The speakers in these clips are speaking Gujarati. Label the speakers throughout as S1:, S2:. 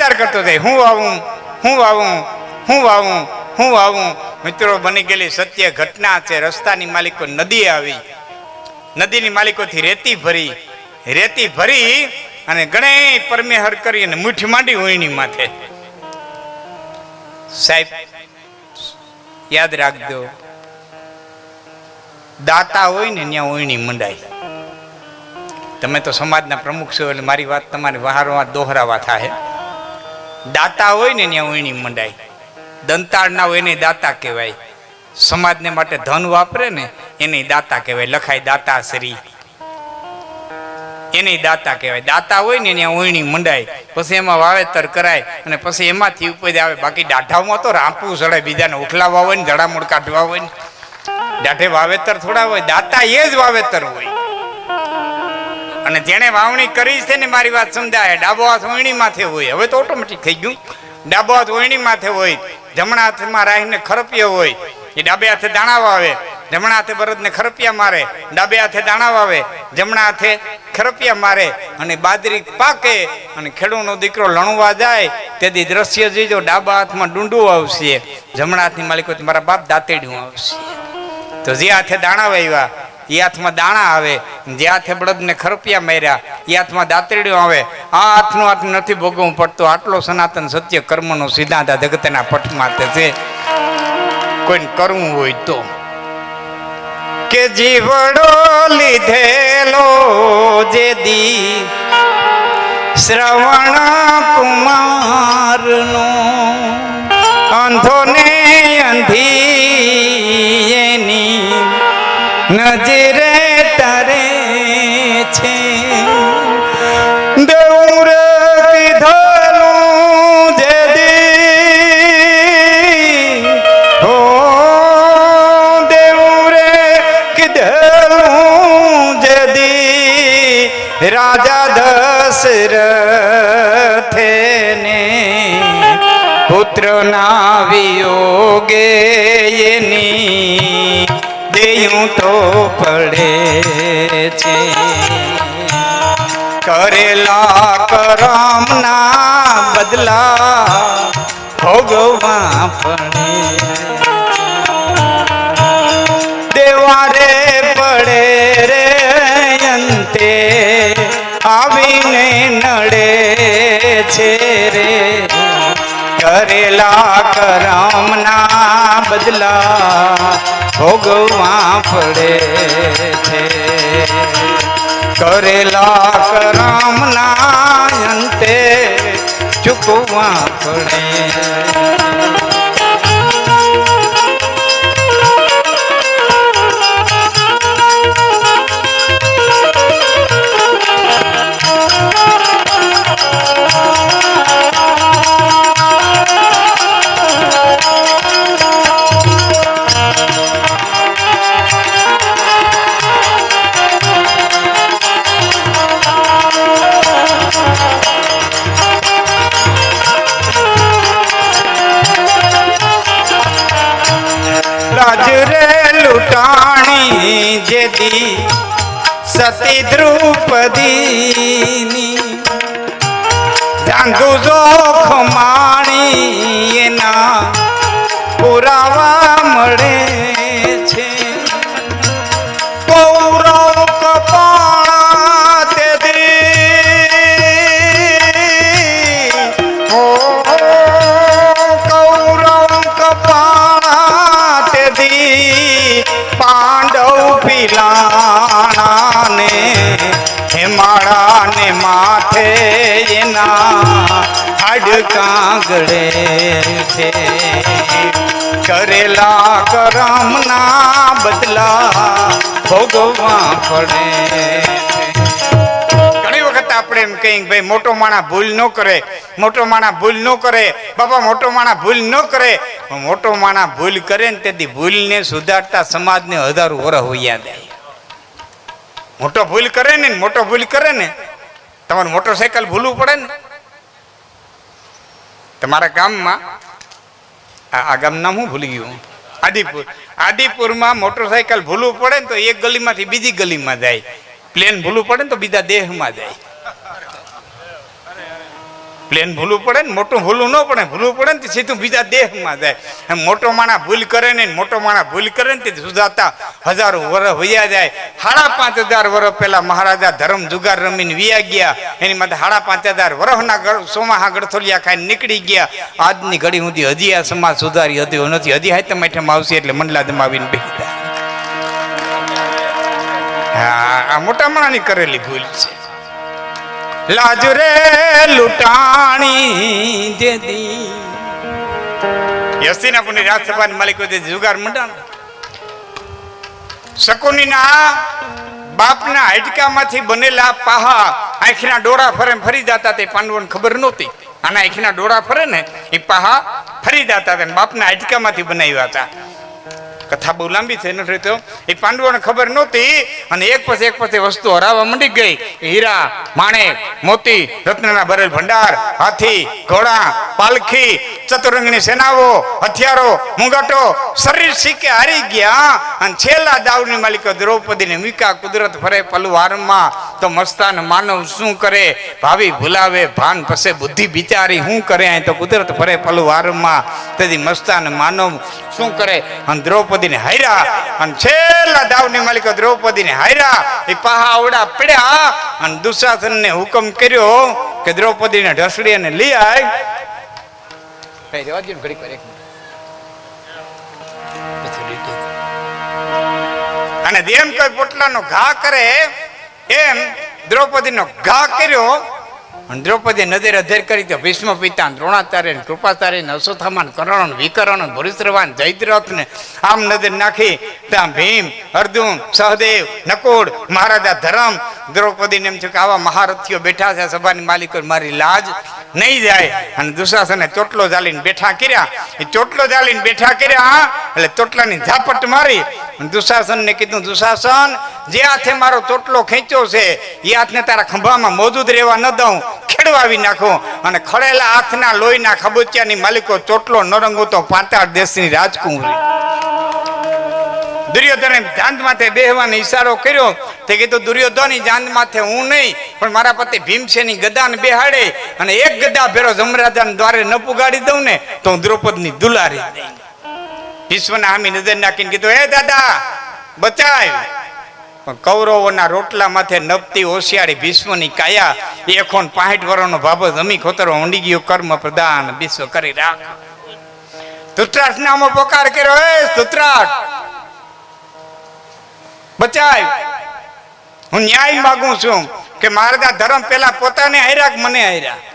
S1: વિચાર કરતો થાય હું વાવું હું વાવું હું વાવું હું વાવું મિત્રો, બની ગયેલી સત્ય ઘટના છે, રસ્તાની માલિકો નદી આવી. નદીની માલિકોથી રેતી ભરી રેતી ભરી અને ગણે પરમેહર કરી અને મુઠ્ઠી માંડી હોઈની માથે. સાહેબ, યાદ રાખજો, દાતા હોય ને ત્યાં ઓયણી મંડાય. તમે તો સમાજના પ્રમુખ છો એટલે મારી વાત તમારી વહારવા દોહરાવા થાય. દાતા હોય ને ત્યાં વીણી મંડાય. દંતાળ ના હોય એને દાતા કહેવાય. સમાજને માટે ધન વાપરે ને એને દાતા કહેવાય. લખાય દાતા શ્રી એને દાતા કહેવાય. દાતા હોય ને ત્યાં ઓયણી મંડાય. પછી એમાં વાવેતર કરાય અને પછી એમાંથી ઉપજ આવે. બાકી દાઢામાં તો રાંપવું ચડે બીજાને ઉખલાવા હોય ને જડામૂળ કાઢવા હોય ને. દાઢે વાવેતર થોડા હોય. દાતા એ જ વાવેતર હોય. અને જેણે વાવણી કરી છે ને મારી વાત સમજાય, ડાબો હાથ ઓયણી માથે હોય. હવે તો ઓટોમેટિક થઈ ગયું. ડાબો હાથ ઓયણી માથે હોય, જમણા હાથમાં રાહીને ખરપિયો હોય, એ ડાબે હાથે દાણા વાવે જમણા હાથે બળદને ખરપિયા મારે, ડાબે હાથે દાણા વાવે જમણા હાથે ખરપિયા મારે અને બાજરી પાકે અને ખેડૂતનો દીકરો લણવા જાય, તેથી દ્રશ્ય જોઈજો, ડાબા હાથમાં ડુંડું આવશે. જમણા હાથની માલિકો મારા બાપ દાંતેડ્યું આવશે. તો જે હાથે દાણા વાવ્યા એ હાથમાં દાણા આવે. જે હાથે બળદને ખરપિયા માર્યા એ હાથમાં દાંતરડીઓ આવે. આ હાથનું હાથ નથી ભોગવવું પડતું. આટલો સનાતન સત્ય કર્મનો સિદ્ધાંત આ જગતના પટમાં છે. કોઈને કરવું હોય તો. કે જીવડો લીધેલો જે દી શ્રવણ કુમારનો. અંધો ને અંધી નજરે તરે છે. દৌર કીધેલું જે દી. હો દેવરે કીધેલું જે દી. રાજા દશરથે ને પુત્ર ના વિયોગે એની તો પડે છે. કરેલા કરમના બદલા ભોગવા પડે. દેવારે પડે રે અંતે આવીને નડે. કરેલા કરમના બદલા ભોગવા પડે છે. કરેલા કરમના અંતે ચૂકવા પડે. सती द्रुपदी जांगू जोखमा હિમાળા ને માથે એના હાડકાં ગળે છે કરેલા કરમના બદલા ભોગવા પડે. ઘણી વખત આપણે એમ કહીએ ભાઈ, મોટો માણા ભૂલ ન કરે, મોટો માણા ભૂલ ન કરે, બાપા, મોટો માણા ભૂલ ન કરે. મોટો માણા ભૂલ કરે ને તેથી ભૂલને સુધારતા સમાજને હજારો વરહ હોયા જાય. મોટો ભૂલ કરે ને, મોટો ભૂલ કરે ને, તમારે મોટરસાયકલ ભૂલવું પડે ને. તમારા ગામમાં, આ ગામનું નામ હું ભૂલી ગયું આદિપુર આદિપુરમાં મોટરસાયકલ ભૂલવું પડે ને તો એક ગલીમાંથી બીજી ગલીમાં જાય. પ્લેન ભૂલવું પડે ને તો બીજા દેહમાં જાય. પ્લેન ભૂલવું પડે ને મોટું ભૂલવું ન પડે. ભૂલવું પડે ને સીધું બીજા દેહમાં જાય. મોટો માણા ભૂલ કરે ને, મોટો માણા ભૂલ કરે ને તે સુધાતા હજારો વર્ષ વયા જાય. સાડા પાંચ હજાર વર્ષ પહેલા મહારાજા ધર્મ જુગાર રમીને વિયા ગયા. એની માટે સાડા પાંચ હજાર વર્ષના સોમાહા ગળથોલિયા ખાઈને નીકળી ગયા. આજની ઘડી સુધી હજી આ સમાજ સુધારી હતી નથી. હજી હાથે માઠેમાં આવશે એટલે મંડલા જમાવીને બેસી આ મોટા માણાની કરેલી ભૂલ છે. લાજ રે લૂંટાણી જે દી યસ્તીનાપુરની રાજસભાની માલિકો જે જુગાર મંડાણ. શકુનીના બાપના હાડકામાંથી બનેલા પાહા આંખના ડોળા ફરે ફરી જતા તે પાંડવોને ખબર નહોતી. આના આંખના ડોળા ફરે ને એ પાહા ફરી જતા હતા બાપના હાડકામાંથી બનાવ્યા હતા. કથા બહુ લાંબી થઈ નથી તો એ પાંડવોને ખબર નહોતી અને એક પછી એક પછી વસ્તુ હરાવવા મંડી ગઈ. હીરા માણેક મોતી, રત્નના ભરેલ ભંડાર, હાથી, ઘોડા, પાલખી, ચતુરંગની સેનાઓ, હથિયારો, મુંગટો, શરીર શીખે હારી ગયા. અને છેલ્લા દાવની માલિકો દ્રૌપદીને મીકા કુદરત ફરે, પલવારમાં તો મસ્તાન માનવ શું કરે? ભાવિ ભૂલાવે ભાન પસે બુદ્ધિ બિચારી શું કરે? અહીં તો કુદરત ફરે પલવારમાં. તેથી મસ્તાન માનવ શું કરે? અને દ્રૌપદીને હાર્યા. અને છેલ્લા દાવની માલિક દ્રૌપદીને હાર્યા. એ પાહા આવડા પડ્યા. અને દુશાસનને હુકમ કર્યો કે દ્રૌપદીને ઢસડી અને લઈ એક મિનિટ. અને જેમ કોઈ પોટલાનો ઘા કરે એમ દ્રૌપદીનો ઘા કર્યો. અને દ્રૌપદી નજર અધેર કરી તો ભીષ્મ પિતા દ્રોણાચાર્ય કૃપાચાર્ય ને અશ્વત્થામા કરણ વિકરણ ભૂરિશ્રવાન જયદ્રથ ને આમ નજર નાખી ત્યાં ભીમ, અર્જુન, સહદેવ, નકુળ, મહારાજા ધર્મ, દ્રૌપદીને એમ છે કે આવા મહારથીઓ બેઠા છે, સભાની માલિકો મારી લાજ નહીં જાય. અને દુશાસને ચોટલો જાલીને બેઠા કર્યા. એ ચોટલો જાલીને બેઠા કર્યા, એટલે ચોટલાની ઝાપટ મારી દુશાસનને કીધું, દુશાસન, જે હાથે મારો ચોટલો ખેંચ્યો છે, એ હાથને તારા ખંભામાં મોજૂદ રહેવા ન દઉં, ખેડવાવી નાખું. અને ખડેલા હાથના લોહીના ખબુચિયાની માલિકો ચોટલો ન રંગો તો પાતાળ દેશની રાજકુંવરી. દુર્યોધને જાંદ માથે બેહવાનો ઈશારો કર્યો. તે કીધું દુર્યોધન જાંદ માથે હું નહીં, પણ મારા પતિ ભીમસેની ગદાને બેહાડે અને એક ગદા ભેરો જમરાજાને દ્વારે ન પુગાડી દઉં ને, તો હું દ્રૌપદની દુલારી. દઈ વિશ્વના આમી નજર નાખીને કીધું, હે દાદા, બચાય. પણ કૌરવોના રોટલા માથે નપતી હોશિયારી ભીષ્મની કાયા એકોન પાંઠ વર્ષનો ભાભો જમી ખોતરો ઊંડી ગયો, કર્મ પ્રદાન, વિશ્વ કરી રાખ. ધૃતરાજ નામો પોકાર કર્યો, હે ધૃતરાજ બચાય. હું ન્યાય માગું છું કે મહારાજા ધર્મ પેલા પોતાને હાર્યા મને હાર્યા?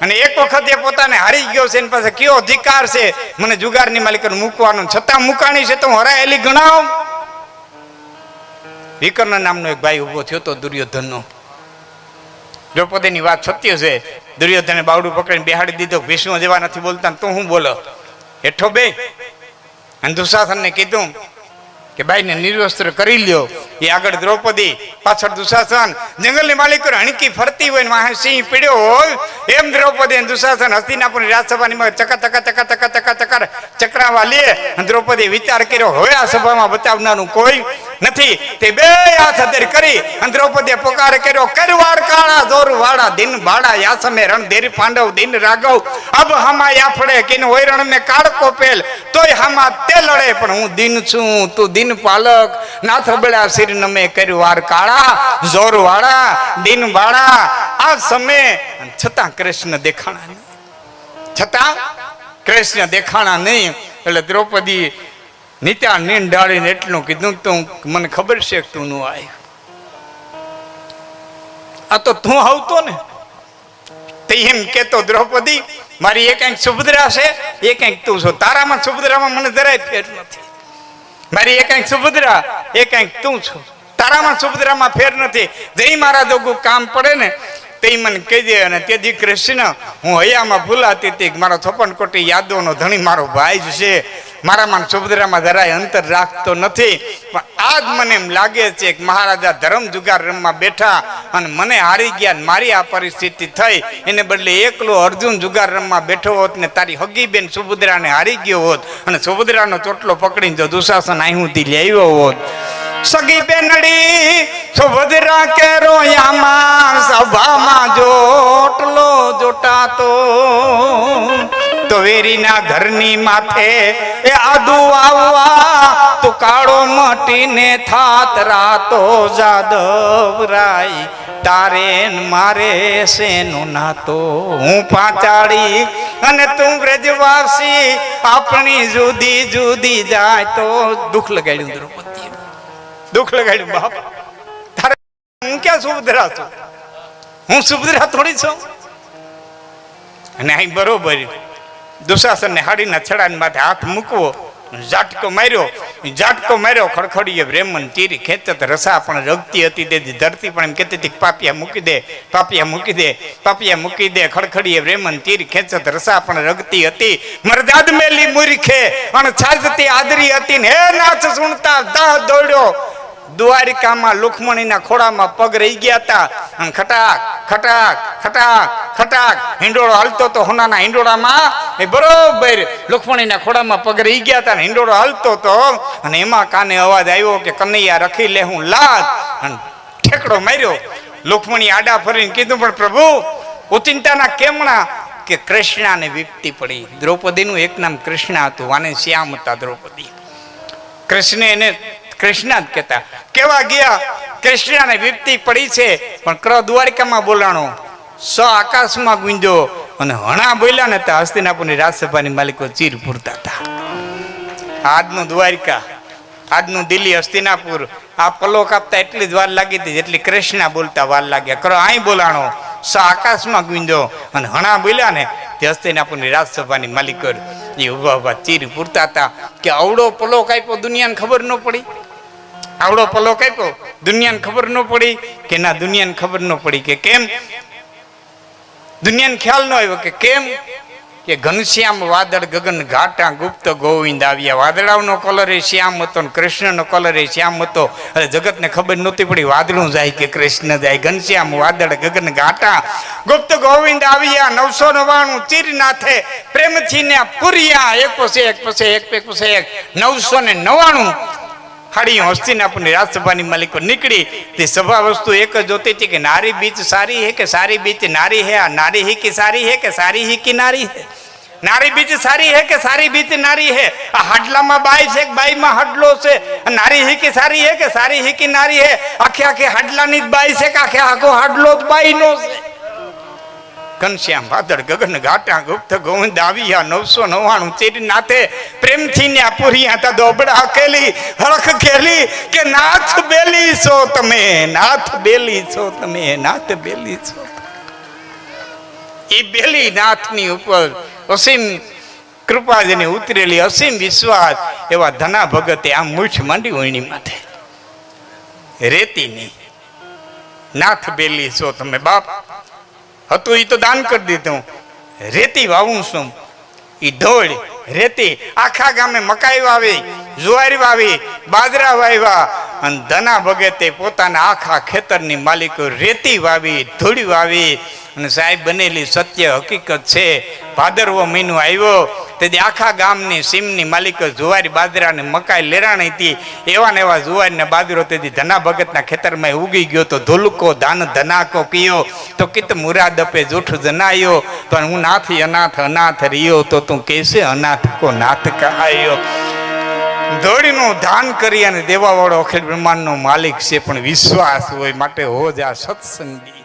S1: અને એક વખત એ પોતાને હારી ગયો છે એની પાસે કયો અધિકાર છે, મને જુગારની માલિકને મૂકવાનો છતાં મુકાણી છે તો હું હરાયેલી ગણાવ? વિકર્ણ નામનો એક ભાઈ ઊભો થયો તો દુર્યોધનનો. દ્રૌપદીની વાત સત્ય છે, દુર્યોધને બાવડું પકડીને બેહાડી દીધો ભીષ્મ જેવા નથી બોલતા તો હું બોલો? હેઠો બે અને દુશાસનને કીધું કે ભાઈને નિર્વસ્ત્ર કરી લ્યો. એ આગળ દ્રૌપદી, પાછળ દુશાસન, જંગલની માલિકો હણકી ફરતી હોય વાહે સિંહ પીડ્યો હોય, એમ દ્રૌપદી દુશાસન હસ્તિનાપુરની રાજસભાની ચકા ચકા ચકા ચકા ચકા ચકા ચક્રાવા લે. દ્રૌપદી વિચાર કર્યો, હવે આ સભામાં બતાવનારું કોઈ નથી. તે બે હાથ અધેર કરી દ્રૌપદીએ પોકાર કર્યો કરવાર કાળા જોર વાળા દિન ભાડા યાસમે રણ દેર પાંડવ દિન રાઘવ. અબ હમા યાફડે કિન હોય રણ મે કાળકો પેલ, તોય હમા તે લડે પણ હું દિન છું, તું દિન પાલક નાથ બળા શિર નમે કર્યું વાર કાળા, જોર વાળા, દિન વાળા. આ સમય છતાં કૃષ્ણ દેખાણા છતાં કૃષ્ણ દેખાણા નહીં. એટલે દ્રૌપદી નીચા નીન ડાળીને એટલું કીધું, તું મને ખબર છે તું નું આય. આ તો તું આવતો ને. તે એમ કેતો દ્રૌપદી, મારી એક કંઈક સુભદ્રા છે? એ કંઈક તું છો. તારામાં સુભદ્રામાં મને જરાય ફેર નથી. મારી એ કંઈક સુભદ્રા, એ કંઈક તું છું. તારામાં સુભદ્રામાં ફેર નથી. જઈ મારા દોગું કામ પડે ને તે મને કહી દે અને તેથી કૃષ્ણ હું હૈયામાં ભૂલાતી હતી મારો છપ્પન કોટી યાદોનો ધણી મારો ભાઈ જ છે. મારામાં સુભદ્રામાં જરાય અંતર રાખતો નથી. પણ આજ મને એમ લાગે છે કે મહારાજા ધરમ જુગાર રમવા બેઠા અને મને હારી ગયા મારી આ પરિસ્થિતિ થઈ. એને બદલે એકલો અર્જુન જુગાર રમવા બેઠો હોત ને તારી હગી બેન સુભદ્રાને હારી ગયો હોત અને સુભદ્રાનો ચોટલો પકડીને જો દુશાસન અહીંથી લઈ આવ્યો હોત. સગી બેનડી, સુભદ્રા કે રોયામાં સભામાં જોટલો જોટાત. તો વેરીના ઘરની માથે, એ આદુ આવવા તું કાળો મટીને થાત રાતો જાદવ રાઈ તારે મારે શેનો નાતો? હું પાંચાળી અને તું વ્રજવાસી, આપણી જુદી જુદી જાય તો. દુઃખ લગાડ્યું દ્રૌપદી દુઃખ લગાડ્યું, બાપ. તારે હું ક્યાં સુભદ્રા છું? હું સુભદ્રા થોડી છું? અને અહીં બરોબર. દુશાસનને હાડીના છડાની માથે હાથ મૂકવો. ઝાટકો માર્યો. ઝાટકો માર્યો, ખડખડીએ બ્રેમન તીરી ખેંચત રસા પણ રગતી હતી. તેથી ધરતી પણ એમ કહેતી હતી પાપિયા મૂકી દે, પાપિયા મૂકી દે, પાપિયા મૂકી દે, ખડખડીએ બ્રેમન તીર ખેંચત રસા પણ રગતી હતી. મરદાદ મેલી મૂર્ખે અને છાજતી આદરી હતી ને. નાચ સુણતા દાહ દોડ્યો. દ્વારિકામાં લુખમણીના ખોળામાં પગ રહી ગયા હતા. અને ખટાક ખટાક ખટાક ખટાક. હિંડોળો હાલતો તો હોનાના હિંડોળામાં એ બરોબર લુખમણીના ખોળામાં પગ રહી ગયા હતા અને હિંડોળો હાલતો તો અને એમાં કાને અવાજ આવ્યો કે, કનૈયા, રખી લે હું લાદ અને ઠેકડો માર્યો. લુખમણી આડા ફરીને કીધું, પણ પ્રભુ ઉચિંતાના કેમણા કે કૃષ્ણાને વિપતી પડી? દ્રૌપદીનું એક નામ કૃષ્ણ હતું, આને શ્યામ હતા દ્રૌપદી. કૃષ્ણ એને કૃષ્ણ જ કહેતા. કેવા ગયા? કૃષ્ણને વિપતી પડી છે. પણ ક્ર દ્વારિકામાં બોલાણો. સ આકાશમાં ગુંજો. અને હણા બોલ્યા ને ત્યાં હસ્તિનાપુરની રાજસભાની માલિકો ચીર પૂરતા હતા. આજનું દ્વારિકા, આજનું દિલ્હી, હસ્તિનાપુર, આ પલો કાપતા એટલી જ વાર લાગી હતી જેટલી કૃષ્ણ બોલતા વાર લાગ્યા. કરો અહીં બોલાણો. સ આકાશમાં ગુંજો. અને હણા બોલ્યા ને તે હસ્તિનાપુરની રાજસભાની માલિકો એ ઊભા ઊભા ચીર પૂરતા હતા કે અવડો પલો કાપ્યો દુનિયાને ખબર ન પડી. આવડો પલો કાપ્યો. દુનિયાને ખબર ન પડી કે ના, દુનિયાને ખબર ન પડી કે કેમ? દુનિયાને ખ્યાલ ન આવ્યો કે કેમ? કે ઘનશ્યામ વાદળ ગગન ઘાટા ગુપ્ત ગોવિંદ આવ્યા. વાદળાઓનો કલર એ શ્યામ હતો ને કૃષ્ણનો કલર એ શ્યામ હતો. અરે જગતને ખબર નહોતી પડી વાદળું જાય કે કૃષ્ણ જાય. ઘનશ્યામ વાદળ ગગન ઘાટા ગુપ્ત ગોવિંદ આવ્યા. નવસો નવાણું ચીરનાથે પ્રેમથી ને પુરિયા. એક પછી એક પછી એક પછી એક. નવસો ને ખાડી હસ્તીને આપણને રાજસભાની માલિકો નીકળી. તે સભા વસ્તુ એક જ જોતી હતી કે નારી બીચ સારી હે કે સારી બીચ નારી હે? આ નારી હી કી સારી હે કે સારી હી કી નારી હે? નારી બીચ સારી હે કે સારી બીચ નારી હે? આ હાડલામાં બાઈ છે કે બાઈમાં હાડલો છે? નારી હિકી સારી હે કે સારી હિકી નારી હે? આખે આખે હાડલાની જ બાઈ છે કે આખે આખો હાડલો જ બાઈનો છે? ઘનશ્યામ ભાદર ગગન ઘાટા, ગુપ્ત ગોવિંદ આવ્યા, નવસો નવ્વાણું ચેરી નાથે પ્રેમથી ને પૂર્યા તા દોબડા હકેલી હળખ ખેલી કે નાથ બેલી છો તમે, નાથ બેલી છો તમે, નાથ બેલી છો એ બેલી નાથની ઉપર અસીમ કૃપા જેને ઉતરેલી અસીમ વિશ્વાસ એવા ધના ભગતે આમ મૂઠ માંડી વણી માથે. રેતીની, નાથ બેલી છો તમે બાપ હતું એ તો દાન કરી દીધું. રેતી વાવું છું. એ ઢોળ રેતી, આખા ગામે મકાઈ વાવી, જુવારી વાવી, બાજરા વાવ્યા અને ધના ભગતે પોતાના આખા ખેતરની માલિકો રેતી વાવી, ધૂળી વાવી. અને સાહેબ, બનેલી સત્ય હકીકત છે. ભાદરવો મહિનો આવ્યો, તેથી આખા ગામની સીમની માલિકો જુવારી, બાજરા અને મકાઈ લેરાણી હતી. એવા ને એવા જુવારી ને બાજરો, તેથી ધના ભગતના ખેતરમાં ઉગી ગયો તો ધોલુકો, ધાન, ધનાકો પીયો. તો કિત મુરાદ અપે જૂઠ જનાયો. પણ હું નાથી અનાથ અનાથ રહ્યો તો તું કેસે અનાથ? કો નાટક આવ્યો ધોળીનું દાન કરી અને દેવાવાળો અખિલ બ્રહ્માંડનો માલિક છે, પણ વિશ્વાસ હોય માટે હો જા સત્સંગી.